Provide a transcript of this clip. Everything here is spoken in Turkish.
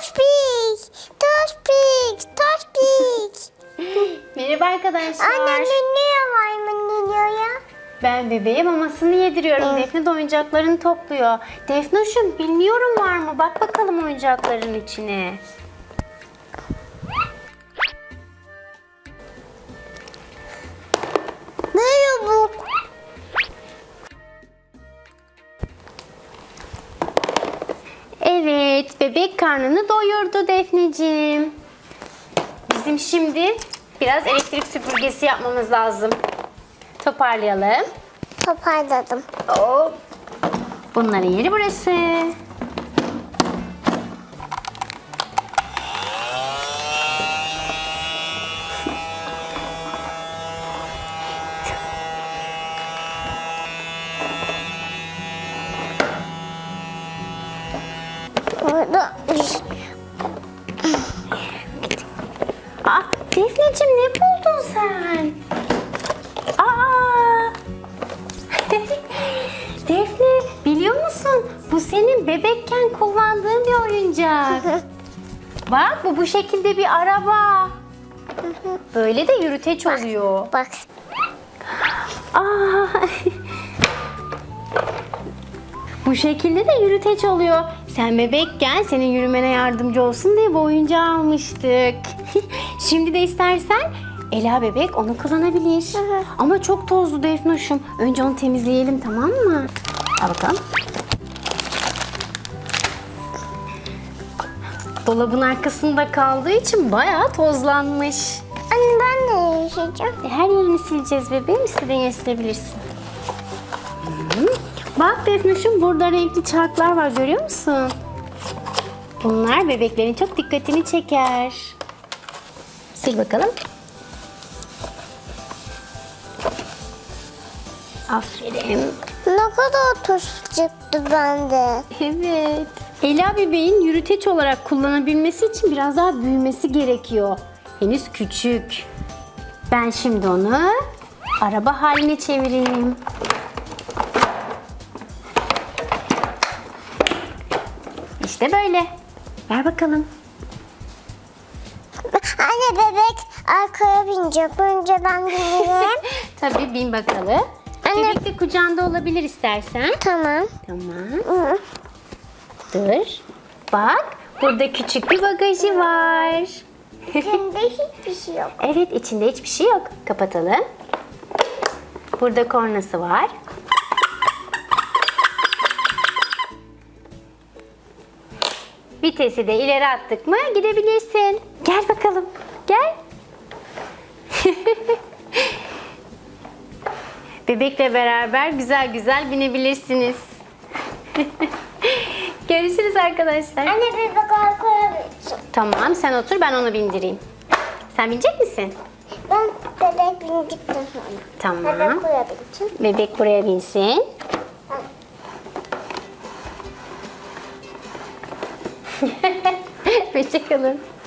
Tospik. Tospik. Tospik. Merhaba arkadaşlar. Anne ne var mı ya? Ben bebeğe mamasını yediriyorum. Defne de oyuncaklarını topluyor. Defnoş'um bilmiyorum var mı? Bak bakalım oyuncakların içine. Evet, bebek karnını doyurdu Defneciğim. Bizim şimdi biraz elektrik süpürgesi yapmamız lazım. Toparlayalım. Toparladım. Hop. Bunların yeri burası. Bu senin bebekken kullandığın bir oyuncak. Bak bu bu şekilde bir araba. Böyle de yürüteç oluyor. bak. Aa! bu şekilde de yürüteç oluyor. Sen bebekken senin yürümene yardımcı olsun diye bu oyuncağı almıştık. Şimdi de istersen Ela bebek onu kullanabilir. Ama çok tozlu Defnoş'um. Önce onu temizleyelim tamam mı? Al bakalım. Dolabın arkasında kaldığı için bayağı tozlanmış. Anne ben de yaşayacağım. E, Her yerini sileceğiz bebeğim. İstediğin yeri silebilirsin. Hı. Bak Defnuş'um burada renkli çarklar var görüyor musun? Bunlar bebeklerin çok dikkatini çeker. Sil bakalım. Aferin. Ne kadar tuz çıktı bende. Evet. Ela bebeğin yürüteç olarak kullanabilmesi için biraz daha büyümesi gerekiyor. Henüz küçük. Ben şimdi onu araba haline çevireyim. İşte böyle. Ver bakalım. Anne bebek arkaya binecek. Önce ben binerim. Tabii bin bakalım. Anne- Bebek de kucağında olabilir istersen. tamam. Tamam. Hı. Dur. Bak burada küçük bir bagajı var. İçinde hiçbir şey yok. Evet içinde hiçbir şey yok. Kapatalım. Burada kornası var. Vitesi de ileri attık mı gidebilirsin. Gel bakalım. Gel. Bebekle beraber güzel güzel binebilirsiniz. Arkadaşlar. Anne bebek arkaya binecek. Tamam sen otur ben onu bindireyim. Sen binecek misin? Ben bebek bindikten sonra. Tamam. Bebek buraya bineceğim. Bebek buraya binsin. Hoşçakalın.